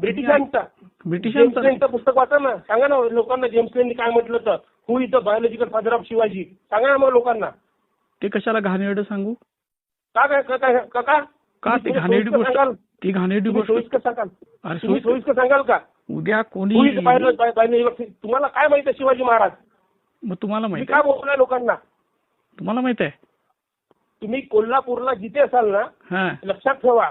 ब्रिटिशांचा. ब्रिटिशांचा. पुस्तक वाचा ना. सांगा ना लोकांना जेम्स लेननी काय म्हटलं तर. हु इथं बायोलॉजिकल फादर ऑफ शिवाजी? सांगा ना मग लोकांना. ते कशाला घाणेरडं सांगू? का काय का का ते घाणेरडी? गोष्ट? ती घाणेरडी गोष्ट? सोयीस्कर सांगाल. तुम्ही सोयीस्कर- सांगाल का? उद्या कोणी तुम्हाला काय माहिती शिवाजी महाराज? मग तुम्हाला तुम्ही माहीत काय बोलताय लोकांना? तुम्हाला माहीत आहे? तुम्ही कोल्हापूरला जिथे असाल ना लक्षात ठेवा.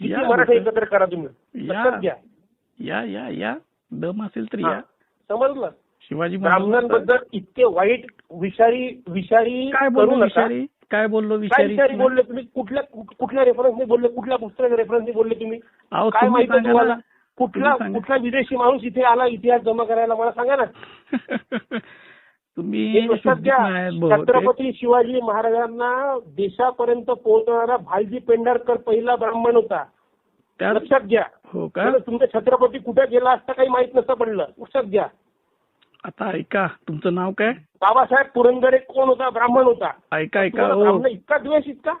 किती मराठा. एकत्र करा तुम्ही. घ्या. या या या. दम असेल तर. या. समजलं? शिवाजी ब्राह्मणांबद्दल इतके वाईट विषारी विषारी काय नका. विषारी? काय बोललो विषारी बोलले तुम्ही? कुठल्या कुठ- कुठल्या रेफरन्सने बोलले? कुठल्या पुस्तकाच्या रेफरन्सने बोलले तुम्ही? काय माहिती तुम्हाला. कुठला. कुठला विदेशी माणूस इथे आला इतिहास जमा करायला मला सांगा ना. तुम्ही. छत्रपती शिवाजी महाराजांना देशापर्यंत पोहोचणारा भालजी पेंढारकर पहिला ब्राह्मण होता. त्यात लक्षात घ्या. हो का? तुमचा छत्रपती कुठे गेला असता काही माहीत नसतं पडलं. लक्षात घ्या. आता ऐका तुमचं नाव काय? बाबासाहेब पुरंदरे कोण होता? ब्राह्मण होता. ऐका ऐका हो. इतका द्वेष इतका?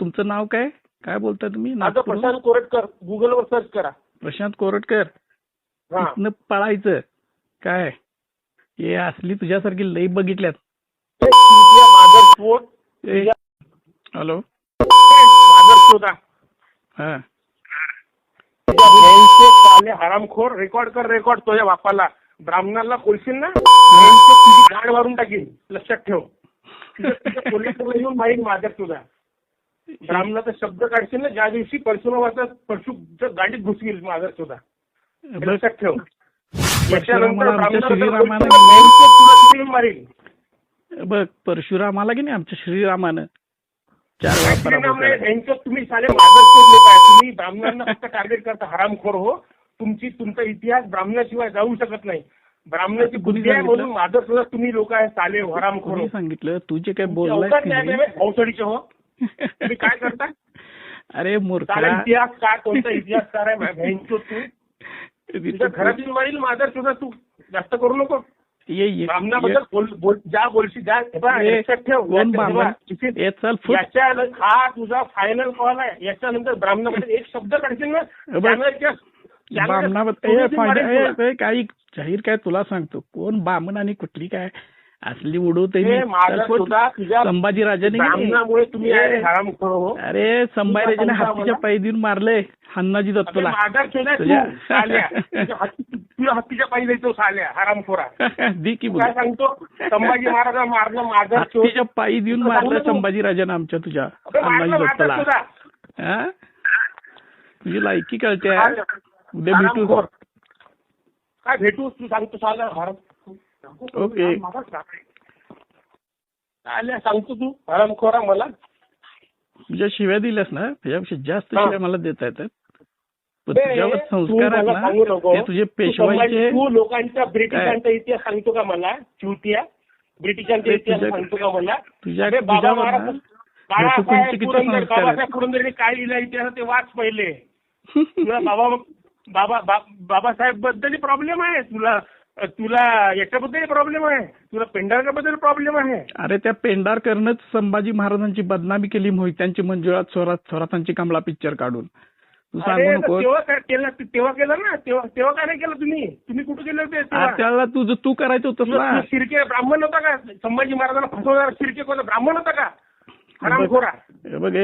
तुमचं नाव काय? काय बोलताय तुम्ही? माझं? प्रशांत कोरटकर. गुगलवर सर्च करा. प्रशांत कोरटकर? हा. पळायचं. काय? हे असली तुझ्यासारखी लई बघितल्यात. हॅलो हा. हरामखोर रेकॉर्ड कर रेकॉर्ड तुझ्या बापाला. ब्राह्मणाला बोलशील ना? तुझी गाड मारून टाकीन लक्षात ठेव. कोल्हापूरला येऊन माहीत माझ्यात तुझा ब्राह्मणाचा शब्द काढशील ना ज्या दिवशी परशुरामाचा परशु गाडीत घुसवील माझा सुद्धा बघ. लक्षात ठेव. परशुरामाला आमच्या श्रीरामानं बघ परशुरामाला की नाही आमच्या श्रीरामानं? चार वेळा परिणाम पराभव नाही केला. यांचं तुम्ही साले मादरचोद लोक आहे तुम्ही ब्राह्मणांना फक्त टार्गेट करता. हरामखोर हो. तुमची तुमचा इतिहास ब्राह्मणाशिवाय जाऊ शकत नाही. ब्राह्मणाची कुणी बुद्धी आहे सांगितलं? म्हणून मादर तुम्ही लोक आहे साले हो, हरामखोर कोणी हो. सांगितलं? तू जे काय तुमची बोललाय अवकाश नाही? हो. तुम्ही काय करता? अरे मूर्खा. साला इतिहास काय कोणता इतिहासकार आहे? तू. घरातील मारील मादर सुद्धा तू। जास्त करू नको ये ये ब्राह्मणाबद्दल बोल बोल ज्या बोलशी ज्या हे पहा, ये- लक्षात ठेव कोण याच्या- हे ब्राह्मण? पहा, इथे- ये चल फुट याच्या हा तुझा फायनल कॉल आहे याच्यानंतर ब्राह्मणामध्ये एक शब्द काढशील ना बघ. त्यामुळे त्या- बामणाबद्दल त्यामुळे ए, तुम्ही फायदा- मारेल ए, तुला. ए, काही जाहीर काय तुला सांगतो? कोण बामण आणि कुठली काय? असली उडवते हे सुद्धा तुझ्या संभाजी राजाने हो. अरे संभाजी राजाने हत्तीच्या? पायी देऊन मारले हन्नाजी दत्तला. तू तुझ्या हत्तीच्या पायी जायचो साल्या हरामखोरा. दी की तू काय सांगतो? संभाजी महाराज मारलं माझा हत्तीच्या पायी देऊन तुला मारलं. संभाजी राजाने आमच्या तुझ्या हन्नाजी दत्तला. हा? तुझी लायकी कळते. उद्या भेटू. काय भेटू तू सांगतो साल्या हराम ओके. साल्या सांगतो तू. हरामखोरा मला. तुझ्या शिव्या दिल्यास ना त्याच्यापेक्षा जास्त. शिव्या मला देता येतात. तुझ्यावर संस्कार आहेत ना तुझे पेशवाईचे तू लोकांच्या ब्रिटिशांचा इतिहास सांगतो का मला? चिवतिया ब्रिटिशांचा इतिहास सांगतो का मला? तुझ्या अरे बाबा महाराज बाळासाहेब काय लिहिलं इतिहास ते वाच पहिले. तुला बाबा बाबा बाबासाहेबबद्दल प्रॉब्लेम आहे तुला तुला याच्याबद्दल प्रॉब्लेम आहे. तुला पेंढारकरबद्दल प्रॉब्लेम आहे. अरे त्या पेंढारकरनंच संभाजी महाराजांची बदनामी केली मोहित्यांची मंजुळात थोरात थोरातांची कमला पिक्चर काढून. तेव्हा काय केलं? तेव्हा केलं ना? तेव्हा तेव्हा काय नाही केलं तुम्ही? तुम्ही कुठे गेले होते? त्याला तुझं तू करायचं तुला- ना. शिर्के ब्राह्मण होता का? संभाजी महाराजांना फसवणारा शिर्के कोणता? ब्राह्मण होता का? बघ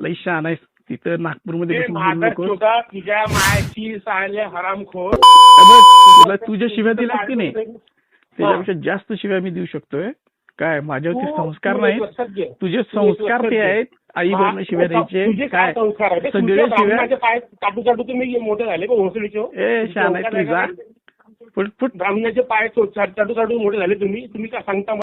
लई शहाण आहेस. तिथं नागपूरमध्ये ते बसून बोलू माझा नकोस. सुद्धा तुझ्या मायाची साल्या हरामखोर बघ, तुला तुझ्या शिव्या दिल्यास की नाही? त्याच्यापेक्षा जास्त शिव्या मी देऊ शकतोय. काय माझ्यावरती तू- संस्कार तू नाही एक लक्षात घे. तुझे तू संस्कार लक्षात ते घे. आहेत. आई बहिणी शिव्या तुझे द्यायचे. काय काय? संस्कार आहे सगळे तुमच्या शिव्या ब्राह्मणाचे पाय चाटू चाटू तुम्ही मोठे झाले का? हो? ए संस्कार आहे तुझा? फुट फुट ब्राह्मणाचे पाय चाटू चाटू मोठे झाले तुम्ही. तुम्ही काय सांगता